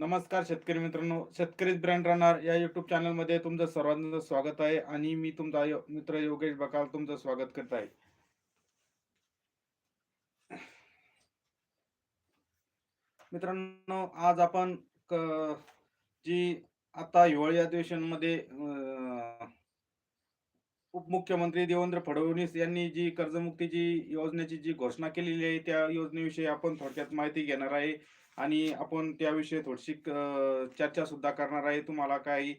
नमस्कार शेतकरी मित्रांनो शेतकरी ब्रँड राहणार या युट्यूब चॅनलमध्ये तुमचं सर्वांचं स्वागत आहे आणि मी तुमचा यो- मित्र योगेश बकाल तुमचं स्वागत करत आहे. मित्रांनो आज आपण जी आता हिवाळी अधिवेशनमध्ये उपमुख्यमंत्री देवेंद्र फडणवीस यांनी जी कर्जमुक्तीची योजनेची जी घोषणा केलेली आहे त्या योजनेविषयी आपण थोडक्यात माहिती घेणार आहे. आणि आपण त्याविषयी थोडीशी चर्चा सुद्धा करणार आहे. तुम्हाला काही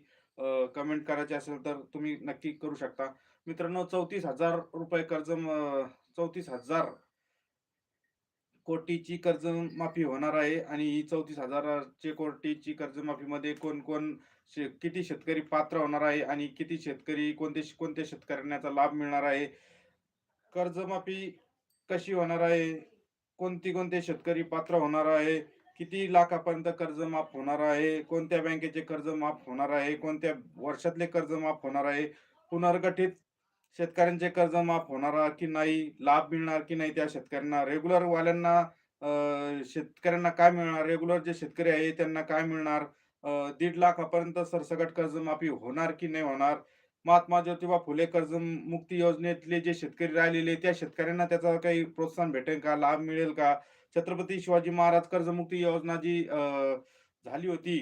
कमेंट करायचे असेल तर तुम्ही नक्की करू शकता. मित्रांनो चौतीस हजार रुपये कर्ज चौतीस हजार कोटीची कर्जमाफी होणार आहे. आणि ही चौतीस हजाराचे कोटीची कर्जमाफीमध्ये कोण कोण शे किती शेतकरी पात्र होणार आहे आणि किती शेतकरी कोणते कोणत्या शेतकऱ्यांना याचा लाभ मिळणार आहे? कर्जमाफी कशी होणार आहे? कोणती कोणते शेतकरी पात्र होणार आहे? किती लाखापर्यंत कर्ज माफ होणार आहे? कोणत्या बँकेचे कर्ज माफ होणार आहे? कोणत्या वर्षातले कर्ज माफ होणार आहे? पुनर्गठित शेतकऱ्यांचे कर्ज माफ होणार की नाही? लाभ मिळणार की नाही त्या शेतकऱ्यांना? रेग्युलर वाल्यांना शेतकऱ्यांना काय मिळणार? रेग्युलर जे शेतकरी आहे त्यांना काय मिळणार? दीड लाखापर्यंत सरसकट कर्जमाफी होणार की नाही होणार? महात्मा ज्योतिबा फुले कर्जमुक्ती योजनेतले जे शेतकरी राहिलेले त्या शेतकऱ्यांना त्याचा काही प्रोत्साहन भेटेल का? लाभ मिळेल का? छत्रपती शिवाजी महाराज कर्जमुक्ती योजना जी झाली होती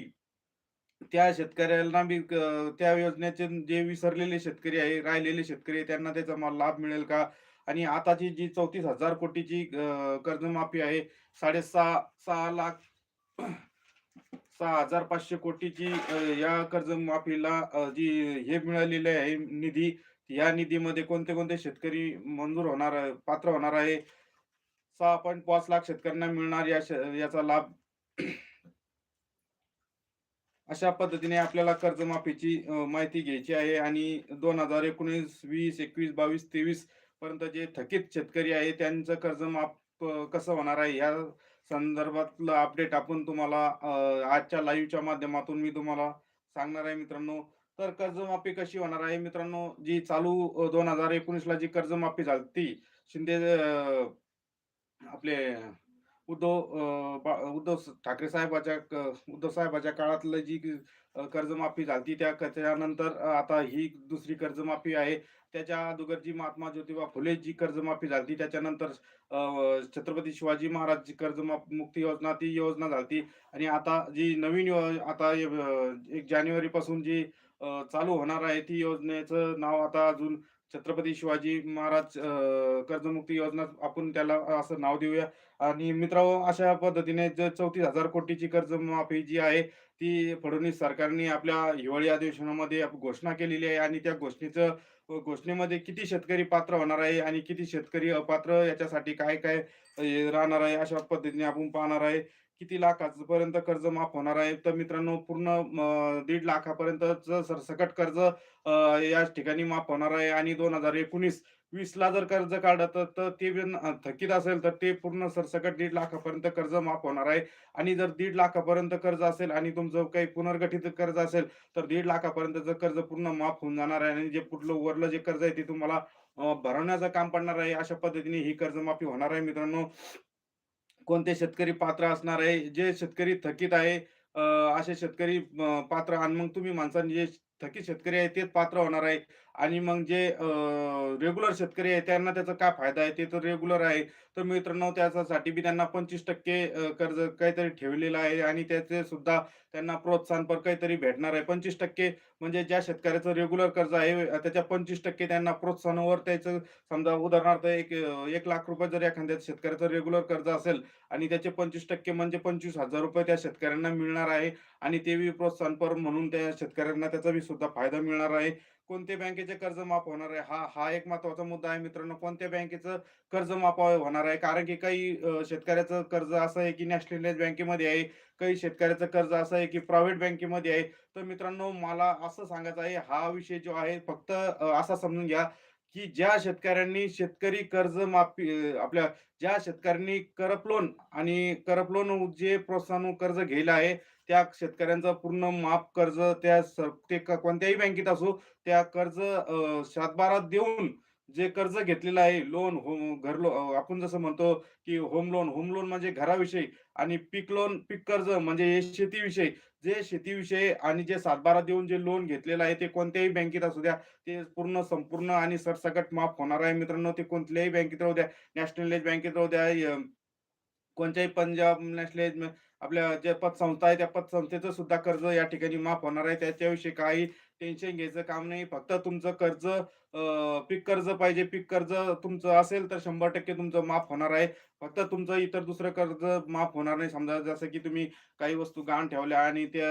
त्या शेतकऱ्यांना बी त्या योजनेचे जे विसरलेले शेतकरी आहे राहिलेले शेतकरी त्यांना त्याचा मा- लाभ मिळेल का? आणि आताची जी चौतीस हजार कोटीची कर्जमाफी आहे साडेसहा सहा लाख सहा हजार पाचशे कोटीची या कर्जमाफीला जी हे मिळालेले आहे निधी या निधीमध्ये कोणते कोणते शेतकरी मंजूर होणार पात्र होणार आहे? सहा पॉईंट पाच लाख शेतकऱ्यांना मिळणार या याचा लाभ. अशा पद्धतीने आपल्याला कर्जमाफीची माहिती घ्यायची आहे आणि दोन हजार एकोणीस वीस एकवीस बावीस तेवीस पर्यंत जे थकीत शेतकरी आहे त्यांचं कर्जमाफ कसं होणार आहे? या संदर्भातलं अपडेट आपण तुम्हाला आजच्या लाईव्हच्या माध्यमातून मी तुम्हाला सांगणार आहे मित्रांनो. तर कर्जमाफी कशी होणार आहे? मित्रांनो जी चालू दोन हजार एकोणीस ला जी कर्जमाफी झाली ती शिंदे आपले उद्धव बा उद्धव ठाकरे साहेबाच्या उद्धव साहेबाच्या काळातलं जी कर्जमाफी झाली त्या त्यानंतर आता ही दुसरी कर्जमाफी आहे. त्याच्या अगोदर जी महात्मा ज्योतिबा फुले जी कर्जमाफी झाली त्याच्यानंतर छत्रपती शिवाजी महाराजची कर्जमाफ मुक्ती योजना ती योजना झाली आणि आता जी नवीन यो आता य अ, 1 जानेवारीपासून जी चालू होणार आहे ती योजनेचं नाव आता अजून छत्रपती शिवाजी महाराज कर्जमुक्ती योजना आपण त्याला असं नाव देऊया. आणि मित्रांनो अशा पद्धतीने चौतीस हजार कोटीची कर्जमाफी जी आहे ती फडणवीस सरकारने आपल्या हिवाळी अधिवेशनामध्ये घोषणा केलेली आहे आणि त्या घोषणेचं घोषणेमध्ये किती शेतकरी पात्र होणार आहे आणि किती शेतकरी अपात्र याच्यासाठी काय काय राहणार आहे अशा पद्धतीने आपण पाहणार आहे. किती लाखापर्यंत कर्ज माफ होणार आहे. तर मित्रांनो पूर्ण दीड लाखापर्यंत सरसकट कर्ज याच या ठिकाणी माफ होणार आहे. आणि दोन हजार एकोणीस वीस ला जर कर्ज काढलं तर ते थकीत असेल तर ते पूर्ण सरसकट दीड लाखापर्यंत कर्ज माफ होणार आहे. आणि जर दीड लाखापर्यंत कर्ज असेल आणि तुमचं काही पुनर्गठित कर्ज असेल तर दीड लाखापर्यंतचं कर्ज पूर्ण माफ होऊन जाणार आहे आणि जे पुढलं उरलं जे कर्ज आहे ते तुम्हाला भरवण्याचं काम पडणार आहे. अशा पद्धतीने ही कर्जमाफी होणार आहे मित्रांनो. कोणते शेतकरी पात्र असणार आहे? जे शेतकरी थकीत आहे असे शेतकरी पात्र आणि मग तुम्ही माणसांनी जे थकीत शेतकरी आहे तेच पात्र होणार आहे. आणि मग जे रेग्युलर शेतकरी आहे त्यांना त्याचा काय फायदा आहे? ते तर रेग्युलर आहे. तर मित्रांनो त्याच्यासाठी बी त्यांना पंचवीस टक्के कर्ज काहीतरी ठेवलेलं आहे आणि त्याचे सुद्धा त्यांना प्रोत्साहनपर काहीतरी भेटणार आहे. पंचवीस टक्के म्हणजे ज्या शेतकऱ्याचं रेग्युलर कर्ज आहे त्याच्या पंचवीस टक्के त्यांना प्रोत्साहनावर त्याचं समजा उदाहरणार्थ एक एक लाख रुपये जर एखाद्या शेतकऱ्याचं रेग्युलर कर्ज असेल आणि त्याचे पंचवीस टक्के म्हणजे पंचवीस हजार रुपये त्या शेतकऱ्यांना मिळणार आहे आणि ते बी प्रोत्साहनपर म्हणून त्या शेतकऱ्यांना त्याचा बी सुद्धा फायदा मिळणार आहे. कोणत्या बँकेचे कर्ज माफ होणार आहे? हा हा एक महत्त्वाचा मुद्दा आहे मित्रांनो. कोणत्या बँकेचं कर्ज माफ हो-, होणार आहे? कारण की काही शेतकऱ्याचं कर्ज असं आहे की नॅशनलाइज बँकेमध्ये आहे. काही शेतकऱ्याचं कर्ज असं आहे की प्रायव्हेट बँकेमध्ये आहे. तर मित्रांनो मला असं सांगायचं आहे हा विषय जो आहे फक्त असा समजून घ्या. की ज्या शेतकऱ्यांनी शेतकरी कर्ज माफी आपल्या ज्या शेतकऱ्यांनी करप लोन आणि करप लोन जे प्रोत्साहन कर्ज घेतलं आहे त्या शेतकऱ्यांचं पूर्ण माफ कर्ज त्या ते क- कोणत्याही बँकेत असो त्या कर्ज सातबारात देऊन जे कर्ज घेतलेलं आहे लोन होम घर लो आपण जसं म्हणतो, की होम लोन, होम लोन म्हणजे घराविषयी आणि पीक लोन, पीक कर्ज म्हणजे शेतीविषयी. जे शेतीविषयी आणि जे सातबारा देऊन जे लोन घेतलेलं आहे, ते कोणत्याही बँकेत असू द्या, ते पूर्ण संपूर्ण आणि सरसकट माफ होणार आहे मित्रांनो. ते कोणत्याही बँकेत राहू द्या, नॅशनलाइज बँकेत राहू द्या, कोणत्याही पंजाब नॅशनलाइज आपल्या ज्या पतसंस्था आहे, त्या पतसंस्थेचं सुद्धा कर्ज या ठिकाणी माफ होणार आहे. त्याच्याविषयी काही टेन्शन घ्यायचं काम नाही. फक्त तुमचं कर्ज पीक कर्ज पाहिजे. पीक कर्ज तुमचं असेल तर 100% तुमचं माफ होणार आहे. फक्त तुमचं इतर दुसरं कर्ज माफ होणार नाही. समजा जसं की तुम्ही काही वस्तू गहाण ठेवल्या आणि त्या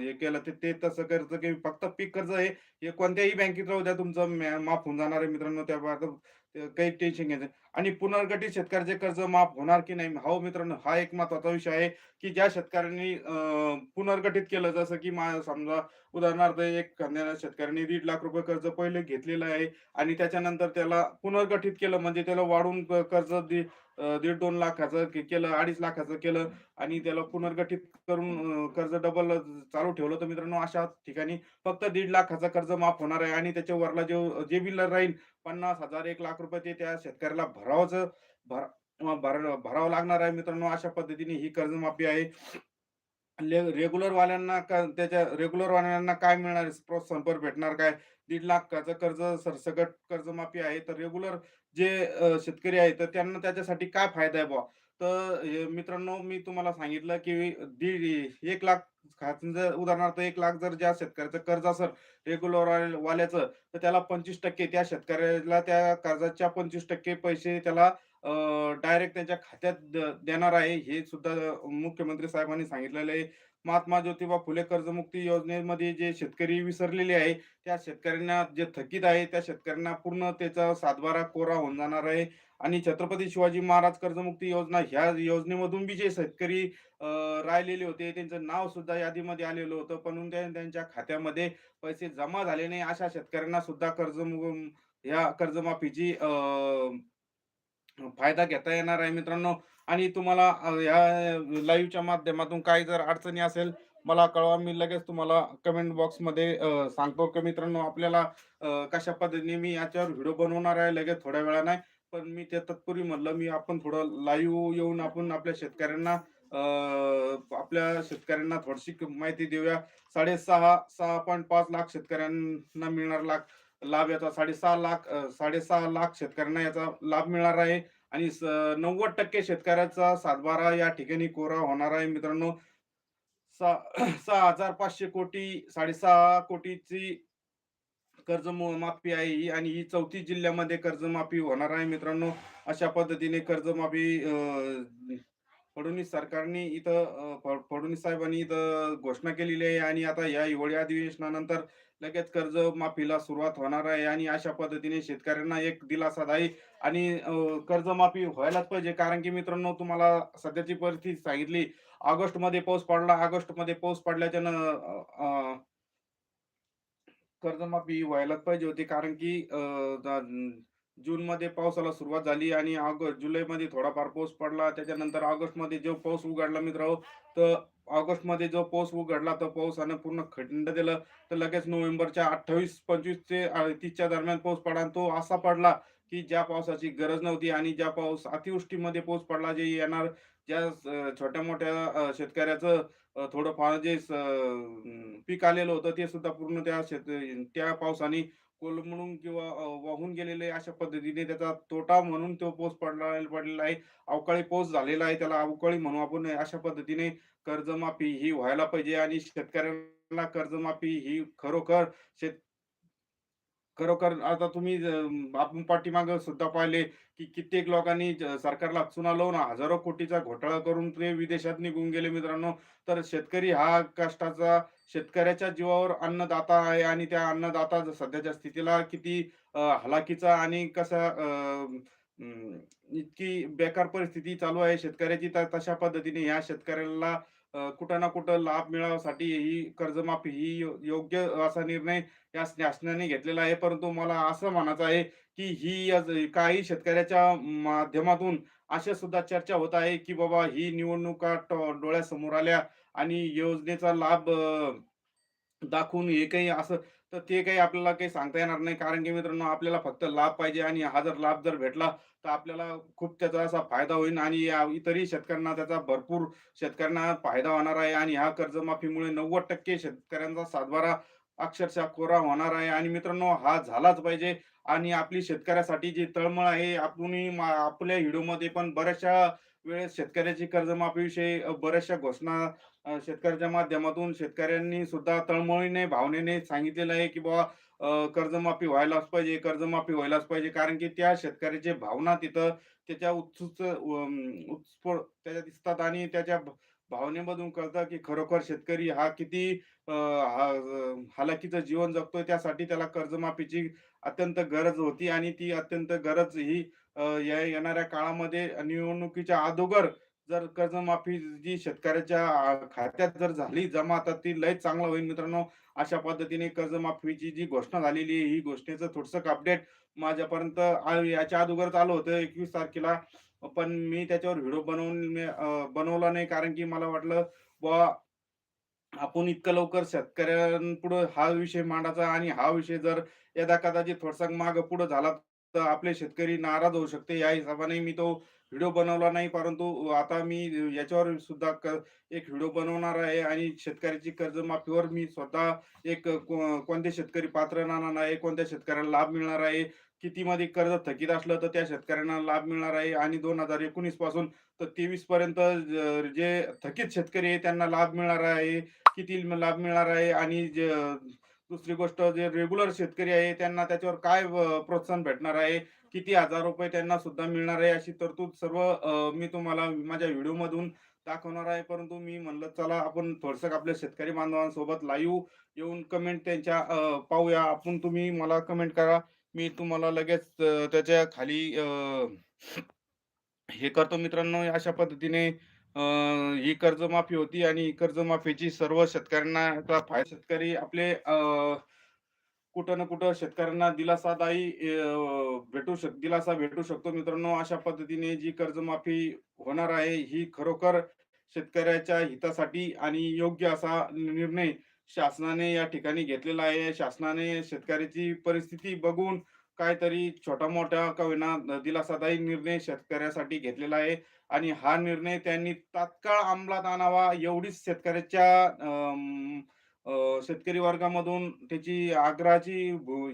हे केलं ते ते तसं कर्ज की फक्त पीक कर्ज हे कोणत्याही बँकेत राहू द्या तुमचं माफ होऊन जाणार आहे मित्रांनो. त्या काही टेन्शन घ्यायचं आणि पुनर्गठित शेतकऱ्याचे कर्ज माफ होणार की नाही? हो मित्रांनो, हा एक महत्त्वाचा विषय आहे, की ज्या शेतकऱ्यांनी पुनर्गठित केलं जसं की मा समजा उदाहरणार्थ एक कांद्याला शेतकऱ्यांनी दीड लाख रुपये कर्ज पहिले घेतलेलं आहे आणि त्याच्यानंतर त्याला पुनर्गठित केलं म्हणजे त्याला वाढवून कर्ज दीड दोन लाखाचं के केलं, 2.5 लाखाचं केलं आणि त्याला पुनर्गठित करून कर्ज डबल चालू ठेवलं. तर मित्रांनो अशा ठिकाणी फक्त दीड लाखाचं कर्ज माफ होणार आहे आणि त्याच्या वरला जे जे बिल राहील 50,000, 1 लाख रुपये ते त्या शेतकऱ्याला भरावचं भर भर भरावं लागणार आहे मित्रांनो. अशा पद्धतीने ही कर्जमाफी आहे. रेग्युलर वाल्यांना का त्याच्या रेग्युलर वाल्यांना काय मिळणार आहे? प्रोत्साहनपर भेटणार काय? दीड लाखाचं कर्ज सरसकट कर्जमाफी आहे. तर रेग्युलर जे शेतकरी आहेत, तर त्यांना त्याच्यासाठी काय फायदा आहे बुवा? तर मित्रांनो, मी तुम्हाला सांगितलं, की दीड एक लाख जर उदाहरणार्थ एक लाख जर ज्या शेतकऱ्याचं कर्ज असेल रेग्युलर वाल्याचं, तर त्याला 25% त्या शेतकऱ्याला त्या कर्जाच्या 25% पैसे त्याला डायरेक्ट त्यांच्या खात्यात द देणार आहे. हे सुद्धा मुख्यमंत्री साहेबांनी सांगितलेलं आहे. महात्मा ज्योतिबा फुले कर्जमुक्ती योजनेमध्ये जे शेतकरी विसरलेले आहे, त्या शेतकऱ्यांना जे थकीत आहे, त्या शेतकऱ्यांना पूर्ण त्याचा सातबारा कोरा होऊन जाणार आहे आणि छत्रपती शिवाजी महाराज कर्जमुक्ती योजना ह्या योजनेमधून बी जे शेतकरी राहिलेले होते, त्यांचं नाव सुद्धा यादीमध्ये आलेलं होतं. पण त्यांच्या खात्यामध्ये पैसे जमा झाले नाही. अशा शेतकऱ्यांना सुद्धा कर्ज ह्या कर्जमाफीची फायदा घेता येणार आहे मित्रांनो आणि तुम्हाला या लाईव्हच्या माध्यमातून काही जर अडचणी असेल, मला कळवा. मी लगेच तुम्हाला कमेंट बॉक्समध्ये सांगतो की मित्रांनो आपल्याला कशा पद्धतीने मी याच्यावर व्हिडिओ बनवणार आहे लगेच थोड्या वेळाने. पण मी ते तत्पूर्वी म्हणलं मी आपण थोडं लाईव्ह येऊन आपण आपल्या शेतकऱ्यांना आपल्या शेतकऱ्यांना थोडीशी माहिती देऊया. 6.5 6.5 लाख शेतकऱ्यांना मिळणार लाख लाभ याचा 6.5 लाख साडेसहा लाख शेतकऱ्यांना याचा लाभ मिळणार आहे आणि स 90% शेतकऱ्याचा सातबारा या ठिकाणी कोरा होणार आहे मित्रांनो. सहा हजार पाचशे कोटी 6.5 कोटीची कर्ज माफी आहे ही आणि ही 34 जिल्ह्यामध्ये कर्जमाफी होणार आहे मित्रांनो. अशा पद्धतीने कर्जमाफी फडणवीस सरकारने इथं फ फडणवीस साहेबांनी इथं घोषणा केलेली आहे आणि आता या हिवाळी अधिवेशनानंतर लगेच कर्जमाफीला सुरुवात होणार आहे आणि अशा पद्धतीने शेतकऱ्यांना एक दिलासादायी आणि कर्जमाफी व्हायलाच पाहिजे. कारण की मित्रांनो तुम्हाला सध्याची परिस्थिती सांगितली. ऑगस्टमध्ये पाऊस पडला. ऑगस्टमध्ये पाऊस पडल्याच्यानं कर्जमाफी व्हायलाच पाहिजे होती. कारण की जूनमध्ये पावसाला सुरुवात झाली आणि ऑगस्ट जुलैमध्ये थोडाफार पाऊस पडला. त्याच्यानंतर ऑगस्टमध्ये जो पाऊस उघडला मित्रांनो, तर ऑगस्टमध्ये जो पाऊस उघडला, तर पावसानं पूर्ण खंड दिलं. तर लगेच नोव्हेंबरच्या 28-25 ते तीसच्या दरम्यान पाऊस पडला आणि तो असा पडला, की ज्या पावसाची गरज नव्हती आणि ज्या पाऊस अतिवृष्टीमध्ये पाऊस पडला, जे येणार ज्या छोट्या-मोठ्या शेतकऱ्याचं थोडंफार जे स पीक आलेलं होतं, ते सुद्धा पूर्ण त्या शेत त्या पावसाने कोलमडून किंवा वाहून गेलेले अशा पद्धतीने त्याचा तोटा म्हणून तो पाऊस पडला पडलेला आहे. अवकाळी पाऊस झालेला आहे. त्याला अवकाळी म्हणू आपण. अशा पद्धतीने कर्जमाफी ही व्हायला पाहिजे आणि शेतकऱ्यांना कर्जमाफी ही खरोखर शेत खरोखर आता तुम्ही अ, आपण पाठीमागे सुद्धा पाहिले, की कित्येक लोकांनी ज सरकारला चुना लावून हजारो कोटीचा घोटाळा करून ते विदेशात निघून गेले मित्रांनो. तर शेतकरी हा कष्टाचा शेतकऱ्याच्या जीवावर अन्नदाता आहे आणि त्या अन्नदाता ज- सध्याच्या स्थितीला किती अ, हलाखीचा आणि कसा अं, इतकी बेकार परिस्थिती चालू आहे शेतकऱ्याची. तर तशा पद्धतीने ह्या शेतकऱ्याला कुठं ना कुठं लाभ मिळवण्यासाठी ही कर्जमाफी ही योग्य असा निर्णय या शासनाने घेतलेला आहे. परंतु मला असं म्हणायचं आहे, की ही आज काही शेतकऱ्याच्या माध्यमातून अशा सुद्धा चर्चा होत आहे, की बाबा ही निवडणुका डोळ्यासमोर आल्या आणि योजनेचा लाभ दाखवून हे काही असं तर ते काही आपल्याला काही सांगता येणार नाही. कारण की मित्रांनो आपल्याला फक्त लाभ पाहिजे आणि हा जर लाभ जर भेटला, तर आपल्याला खूप त्याचा असा फायदा होईल आणि या इतरही शेतकऱ्यांना त्याचा भरपूर शेतकऱ्यांना फायदा होणार आहे आणि ह्या कर्जमाफीमुळे 90% शेतकऱ्यांचा सातबारा अक्षरशः कोरा होणार आहे आणि मित्रांनो हा झालाच पाहिजे आणि आपली शेतकऱ्यासाठी जी तळमळ आहे आपणही आपल्या व्हिडिओमध्ये पण बऱ्याचशा वेळेस शेतकऱ्याची कर्जमाफीविषयी बऱ्याचशा घोषणा शेतकऱ्याच्या माध्यमातून शेतकऱ्यांनी सुद्धा तळमळीने, भावनेने सांगितलेलं आहे, की बाबा कर्जमाफी व्हायलाच पाहिजे, कर्जमाफी व्हायलाच पाहिजे. कारण की त्या शेतकऱ्याची भावना तिथं त्याच्या उत्सुच उत्स्फोट त्याच्या दिसतात आणि त्याच्या भावनेमधून कळतं, की खरोखर शेतकरी हा किती हालाकीचं जीवन जगतोय. त्यासाठी त्याला कर्जमाफीची अत्यंत गरज होती आणि ती अत्यंत गरज ही या येणाऱ्या काळामध्ये निवडणुकीच्या अगोदर जर कर्जमाफी जी शेतकऱ्याच्या खात्यात जर झाली जमा, तर ती लय चांगलं होईल मित्रांनो. अशा पद्धतीने कर्जमाफीची जी घोषणा झालेली आहे, ही घोषणेचं थोडसं अपडेट माझ्यापर्यंत याच्या अगोदरच आलं होतं 21 तारखेला. पण मी त्याच्यावर व्हिडिओ बनवून बनवला नाही कारण की मला वाटलं बा आपण इतकं लवकर शेतकऱ्यांपुढं हा विषय मांडायचा आणि हा विषय जर यदा कदाचित थोडसा माग पुढे झाला, तर आपले शेतकरी नाराज होऊ शकते. या हिशोबाने मी तो व्हिडिओ बनवला नाही. परंतु आता मी याच्यावर सुद्धा क एक व्हिडिओ बनवणार आहे आणि शेतकऱ्याची कर्जमाफीवर मी स्वतः एक को कोणते शेतकरी पात्र राहणार आहे, कोणत्या शेतकऱ्याला लाभ मिळणार आहे, कितीमध्ये कर्ज थकीत असलं तर त्या शेतकऱ्यांना लाभ मिळणार आहे आणि 2019 पासून तर 23 पर्यंत ज जे थकीत शेतकरी आहे त्यांना लाभ मिळणार आहे. किती लाभ मिळणार आहे आणि ज दुसरी गोष्ट जे रेग्युलर शेतकरी आहे त्यांना त्याच्यावर काय प्रोत्साहन भेटणार आहे, किती हजार रुपये त्यांना सुद्धा मिळणार आहे, अशी तरतूद सर्व मी तुम्हाला माझ्या व्हिडिओमधून दाखवणार आहे. परंतु मी म्हणलं चला आपण थोडसं आपल्या शेतकरी बांधवांसोबत लाईव्ह येऊन कमेंट त्यांच्या पाहूया. आपण तुम्ही मला कमेंट करा. मी तुम्हाला लगेच त्याच्याखाली हे करतो मित्रांनो. अशा पद्धतीने ही कर्जमाफी होती आणि ही कर्जमाफीची सर्व शेतकऱ्यांना फायदा शेतकरी आपले कुठं ना कुठं शेतकऱ्यांना दिलासादायी भेटू शक दिलासा भेटू शकतो मित्रांनो. अशा पद्धतीने जी कर्जमाफी होणार आहे, ही खरोखर शेतकऱ्याच्या हितासाठी आणि योग्य असा निर्णय शासनाने या ठिकाणी घेतलेला आहे. शासनाने शेतकऱ्याची परिस्थिती बघून काहीतरी छोटा-मोठा का होईना दिलासादायी निर्णय शेतकऱ्यासाठी घेतलेला आहे आणि हा निर्णय त्यांनी तात्काळ अंमलात आणावा एवढीच शेतकऱ्याच्या शेतकरी वर्गामधून त्याची आग्रहाची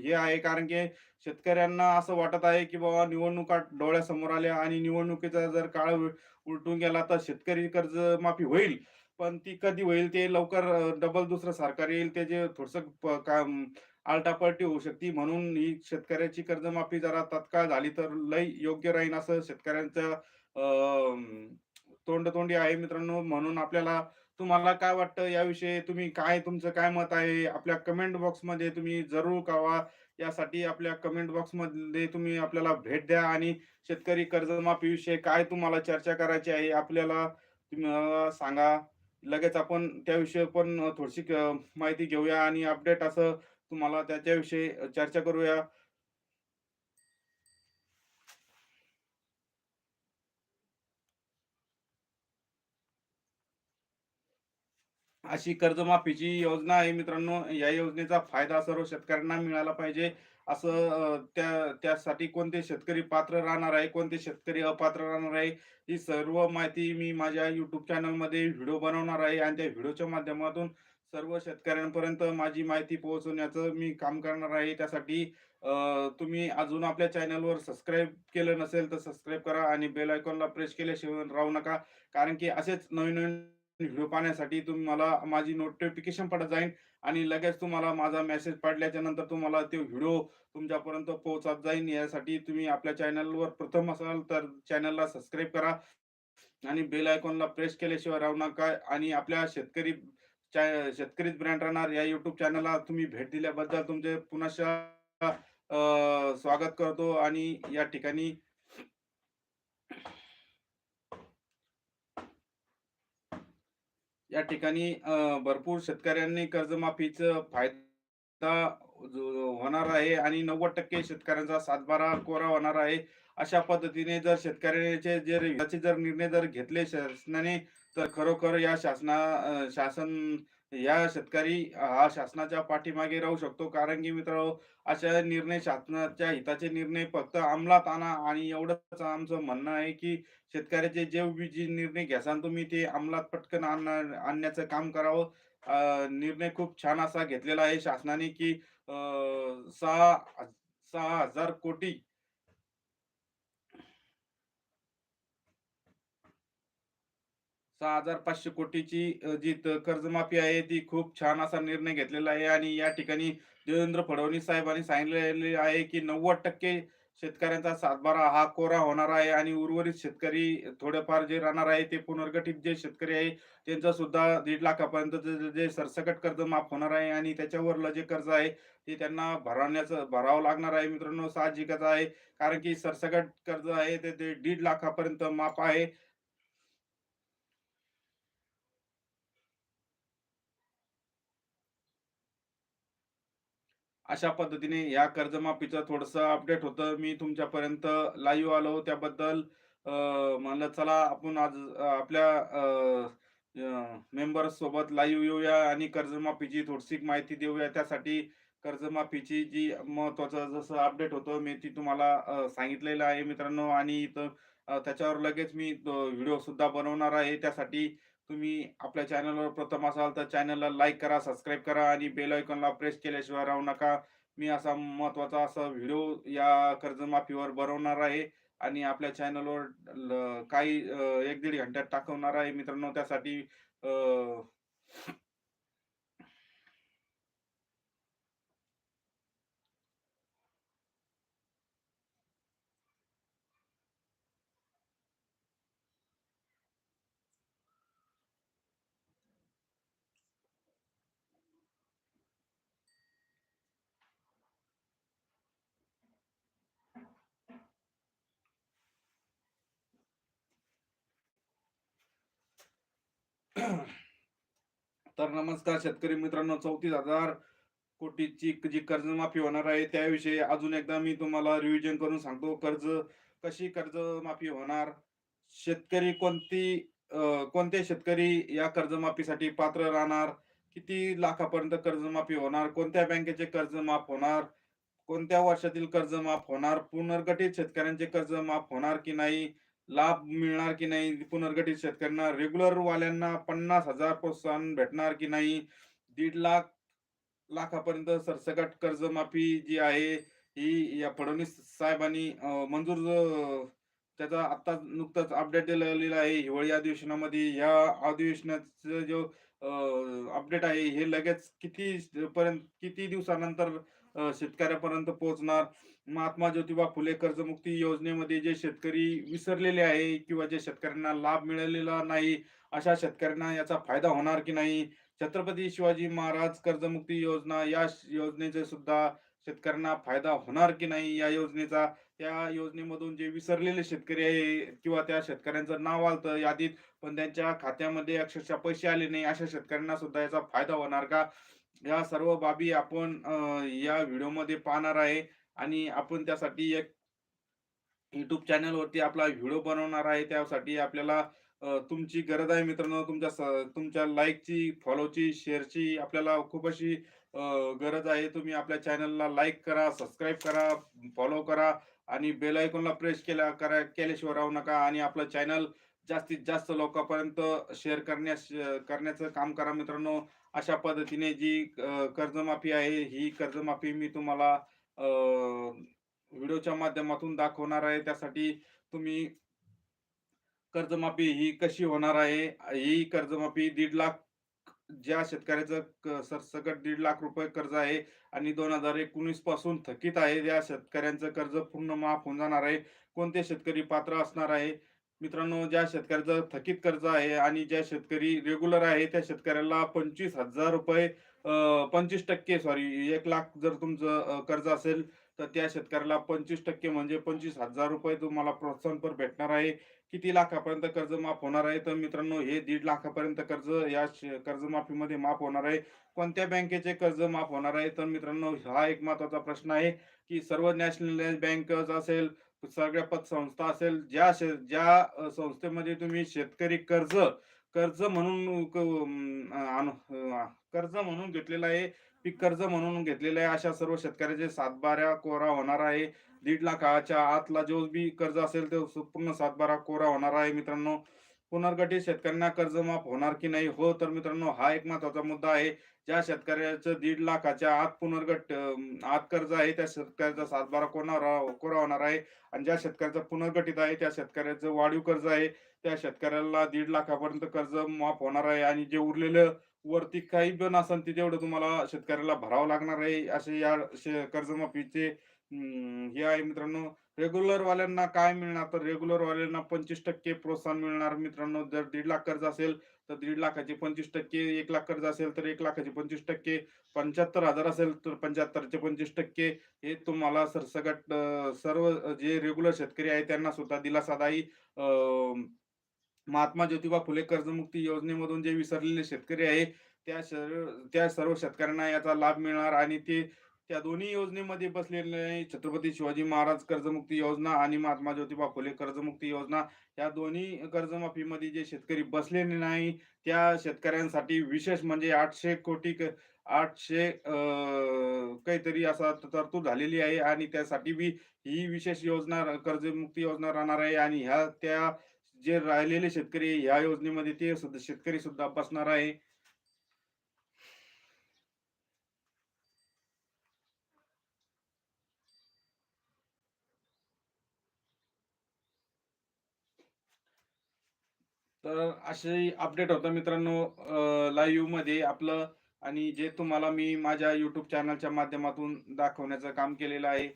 हे आहे. कारण की शेतकऱ्यांना असं वाटत आहे, की बाबा निवडणुका डोळ्यासमोर आल्या आणि निवडणुकीचा जर काळ उलटून गेला तर शेतकरी कर्जमाफी होईल. पण ती कधी होईल ते लवकर डबल दुसरं सरकार येईल त्याचे थोडंसं प काम आलटापलटी होऊ शकते. म्हणून ही शेतकऱ्याची कर्जमाफी जरा तात्काळ झाली तर लय योग्य राहील असं शेतकऱ्यांचं तोंड तोंडतोंडी आहे मित्रांनो. म्हणून आपल्याला तुम्हाला काय वाटतं याविषयी? तुम्ही काय तुमचं काय मत आहे? आपल्या कमेंट बॉक्समध्ये तुम्ही जरूर कळवा. यासाठी आपल्या कमेंट बॉक्समध्ये तुम्ही आपल्याला भेट द्या आणि शेतकरी कर्जमाफीविषयी काय तुम्हाला चर्चा करायची आहे आपल्याला तुम्ही सांगा. लगेच आपण त्याविषयी पण थोडीशी माहिती घेऊया आणि अपडेट असं तुम्हाला त्याच्याविषयी चर्चा करूया. अशी कर्जमाफीची योजना आहे मित्रांनो. या योजनेचा फायदा सर्व शेतकऱ्यांना मिळाला पाहिजे. असं त्या त्यासाठी कोणते शेतकरी पात्र राहणार आहे, कोणते शेतकरी अपात्र राहणार आहे, ही सर्व माहिती मी माझ्या युट्यूब चॅनलमध्ये व्हिडिओ बनवणार आहे आणि त्या व्हिडिओच्या माध्यमातून सर्व शेतकऱ्यांपर्यंत माझी माहिती पोहोचवण्याचं मी काम करणार आहे. त्यासाठी तुम्ही अजून आपल्या चॅनलवर सबस्क्राईब केलं नसेल तर सबस्क्राईब करा आणि बेल आयकॉनला प्रेस केल्याशिवाय राहू नका. कारण की असेच नवीन-नवीन व्हिडिओ पाहण्यासाठी तुम्हाला माझी नोटिफिकेशन पडत जाईल आणि लगेच तुम्हाला माझा मेसेज पडल्याच्या नंतर तुम्हाला ते व्हिडिओ तुमच्यापर्यंत पोहोचत जाईल. यासाठी तुम्ही आपल्या चॅनलवर प्रथम असाल तर चॅनलला सबस्क्राईब करा आणि बेल आयकॉनला प्रेस केल्याशिवाय राहू नका आणि आपल्या शेतकरी चॅ शेतकरीच ब्रँड राहणार या युट्यूब चॅनलला तुम्ही भेट दिल्याबद्दल तुमचे पुनश्च स्वागत करतो आणि या ठिकाणी या ठिकाणी भरपूर शेतकऱ्यांनी कर्जमाफीच फायदा होणार आहे आणि 90% शेतकऱ्यांचा सातबारा कोरा होणार आहे. अशा पद्धतीने जर शेतकऱ्याचे जर याचे जर निर्णय जर घेतले शासनाने, तर खरोखर या शासना शासन या शेतकरी हा शासनाच्या पाठीमागे राहू शकतो. कारण की मित्रांनो, अशा निर्णय शासनाच्या हिताचे निर्णय फक्त अंमलात आणा आणि एवढंच आमचं म्हणणं आहे, की शेतकऱ्याचे जे बी जे निर्णय घ्यासान तुम्ही ते अंमलात पटकन आणणार आणण्याचं काम करावं. निर्णय खूप छान असा घेतलेला आहे शासनाने, की सहा सहा हजार कोटी 6,500 कोटीची जी कर्जमाफी आहे ती खूप छान असा निर्णय घेतलेला आहे आणि या ठिकाणी देवेंद्र फडणवीस साहेबांनी सांगितलेले आहे, की 90% शेतकऱ्यांचा सातबारा हा कोरा होणार आहे आणि उर्वरित शेतकरी थोडेफार जे राहणार आहे ते पुनर्गठित जे शेतकरी आहे त्यांचा सुद्धा दीड लाखापर्यंत जे सरसकट कर्ज माफ होणार आहे आणि त्याच्यावरलं जे कर्ज आहे ते त्यांना भरवण्याचं भरावं लागणार आहे मित्रांनो साहजिकच आहे. कारण की सरसकट कर्ज आहे ते ते 1.5 लाखापर्यंत माफ आहे. अशा पद्धतीने या कर्जमाफीचं थोडंसं अपडेट होतं. मी तुमच्यापर्यंत लाईव्ह आलो त्याबद्दल म्हणलं चला आपण आज आपल्या अ, मेंबर्स सोबत लाईव्ह येऊया आणि कर्जमाफीची थोडीशी माहिती देऊया. त्यासाठी कर्जमाफीची जी महत्त्वाचं जसं अपडेट होतं मी ती तुम्हाला सांगितलेलं आहे मित्रांनो आणि इथं त्याच्यावर लगेच मी व्हिडिओ सुद्धा बनवणार आहे. त्यासाठी तुम्ही आपल्या चॅनलवर प्रथम असाल तर चॅनलला लाईक करा, सबस्क्राईब करा आणि बेल आयकॉनला प्रेस केल्याशिवाय राहू नका. मी असा महत्त्वाचा असा व्हिडिओ या कर्जमाफीवर बनवणार आहे आणि आपल्या चॅनलवर ल काही एक दीड घंट्यात टाकवणार आहे मित्रांनो. त्यासाठी तर नमस्कार शेतकरी मित्रांनो, चौतीस हजार कोटीची जी कर्जमाफी होणार आहे, त्याविषयी अजून एकदा मी तुम्हाला रिव्हिजन करून सांगतो. कर्ज कशी कर्जमाफी होणार? शेतकरी कोणती कोणते शेतकरी या कर्जमाफीसाठी पात्र राहणार? किती लाखापर्यंत कर्जमाफी होणार? कोणत्या बँकेचे कर्ज माफ होणार? कोणत्या वर्षातील कर्ज माफ होणार? पुनर्गठित शेतकऱ्यांचे कर्ज माफ होणार की नाही? लाभ मिळणार की नाही? पुनर्गठित शेतकऱ्यांना रेग्युलर वाल्यांना 50,000 प्रोत्साहन भेटणार की नाही? दीड लाख लाखापर्यंत सरसकट कर्जमाफी जी आहे, ही या फडणवीस साहेबांनी मंजूर त्याचा आता नुकतंच अपडेट दिलेला आहे. हिवाळी अधिवेशनामध्ये या अधिवेशनाचं जो अपडेट आहे, हे लगेच किती पर्यंत किती दिवसानंतर शेतकऱ्यापर्यंत पोहोचणार? महात्मा ज्योतिबा फुले कर्जमुक्ती योजनेमध्ये जे शेतकरी विसरलेले आहे किंवा जे शेतकऱ्यांना लाभ मिळालेला नाही, अशा शेतकऱ्यांना याचा फायदा होणार की नाही? छत्रपती शिवाजी महाराज कर्जमुक्ती योजना या योजनेचे सुद्धा शेतकऱ्यांना फायदा होणार की नाही? या योजनेचा त्या योजनेमधून जे विसरलेले शेतकरी आहे किंवा त्या शेतकऱ्यांचं नाव आलतं यादीत पण त्यांच्या खात्यामध्ये अक्षरशः पैसे आले नाही अशा शेतकऱ्यांना सुद्धा याचा फायदा होणार का? या सर्व बाबी आपण या व्हिडिओमध्ये पाहणार आहे. आणि आपण त्यासाठी एक YouTube चॅनलवरती आपला व्हिडिओ बनवणार आहे. त्यासाठी आपल्याला तुमची गरज आहे मित्रांनो. तुमच्या स तुमच्या लाईकची, फॉलोची, शेअरची आपल्याला खूप अशी गरज आहे. तुम्ही आपल्या चॅनलला लाईक करा, सबस्क्राईब करा, फॉलो करा आणि बेल आयकॉनला प्रेस केला करा केल्याशिवाय राहू नका आणि आपलं चॅनल जास्तीत जास्त लोकांपर्यंत शेअर करण्यास करण्याचं काम करा मित्रांनो. अशा पद्धतीने जी कर्जमाफी आहे, ही कर्जमाफी मी तुम्हाला व्हिडिओच्या माध्यमातून दाखवणार आहे. त्यासाठी तुम्ही कर्जमाफी ही कशी होणार आहे? ही कर्जमाफी दीड लाख ज्या शेतकऱ्याचं क सरसकट दीड लाख रुपये कर्ज आहे आणि 2019 पासून थकीत आहे, त्या शेतकऱ्यांचं कर्ज पूर्ण माफ होऊन जाणार आहे. कोणते शेतकरी पात्र असणार आहे? मित्रांनो, ज्या शेतकऱ्याचं थकीत कर्ज आहे आणि ज्या शेतकरी रेग्युलर आहे, त्या शेतकऱ्याला ₹25,000 पंचवीस टक्के सॉरी एक लाख जर तुमचं कर्ज असेल, तर त्या शेतकऱ्याला 25% म्हणजे ₹25,000 तुम्हाला प्रोत्साहनपर भेटणार आहे. किती लाखापर्यंत कर्ज माफ होणार आहे? तर मित्रांनो, हे दीड लाखापर्यंत कर्ज या कर्जमाफीमध्ये माफ होणार आहे. कोणत्या बँकेचे कर्ज माफ होणार आहे? तर मित्रांनो, हा एक महत्त्वाचा प्रश्न आहे, की सर्व नॅशनलाइज बँक असेल, सगळ्या पतसंस्था असेल, ज्या शे ज्या संस्थेमध्ये तुम्ही शेतकरी कर्ज कर्ज म्हणून क कर्ज म्हणून घेतलेलं आहे. पीक कर्ज म्हणून घेतलेलं आहे. अशा सर्व शेतकऱ्याचे सातबारा कोरा होणार आहे. दीड लाखाच्या आतला जो बी कर्ज असेल तो पूर्ण सातबारा कोरा होणार आहे मित्रांनो. पुनर्गठित शेतकऱ्यांना कर्ज माफ होणार की नाही? हो, तर मित्रांनो हा एक महत्त्वाचा मुद्दा आहे. ज्या शेतकऱ्याचं दीड लाखाच्या आत पुनर्गट आत कर्ज आहे त्या शेतकऱ्याचा सातबारा कोणा कोरा होणार आहे आणि ज्या शेतकऱ्याचं पुनर्गठित आहे त्या शेतकऱ्याचं वाढीव कर्ज आहे त्या शेतकऱ्याला दीड लाखापर्यंत कर्ज माफ होणार आहे आणि जे उरलेलं वरती काही पण असेल ते तेवढं तुम्हाला शेतकऱ्याला भरावं लागणार आहे. असे या शे कर्जमाफीचे हे आहे मित्रांनो. रेग्युलर वाल्यांना काय मिळणार? तर रेग्युलर वाल्यांना 25% प्रोत्साहन मिळणार मित्रांनो. जर दीड लाख कर्ज असेल तर दीड लाखाचे 25% 1 लाख कर्ज असेल तर एक लाखाचे 25% 75,000 असेल तर 75चे 25% हे तुम्हाला सरसगट सर्व जे रेग्युलर शेतकरी आहे त्यांना सुद्धा दिलासादायी अ, महात्मा ज्योतिबा फुले कर्जमुक्ती योजनेमधून जे विसरलेले शेतकरी आहे त्या त्या सर्व शेतकऱ्यांना याचा लाभ मिळणार आणि ते त्या दोन्ही योजनेमध्ये बसलेले छत्रपती शिवाजी महाराज कर्जमुक्ती योजना आणि महात्मा ज्योतिबा फुले कर्जमुक्ती योजना. या दोन्ही कर्जमाफीमध्ये जे शेतकरी बसलेले नाही त्या शेतकऱ्यांसाठी विशेष म्हणजे आठशे कोटी क 800 अ, काहीतरी असा तरतूद झालेली आहे आणि त्यासाठी बी ही विशेष योजना कर्जमुक्ती योजना राहणार आहे आणि ह्या त्या जे राहिलेले शेतकरी या योजनेमध्ये ते सुद्धा शेतकरी सुद्धा बसणार आहे. तर असे अपडेट होतं मित्रांनो लाईव्हमध्ये आपलं आणि जे तुम्हाला मी माझ्या युट्यूब चॅनलच्या माध्यमातून दाखवण्याचं काम केलेलं आहे.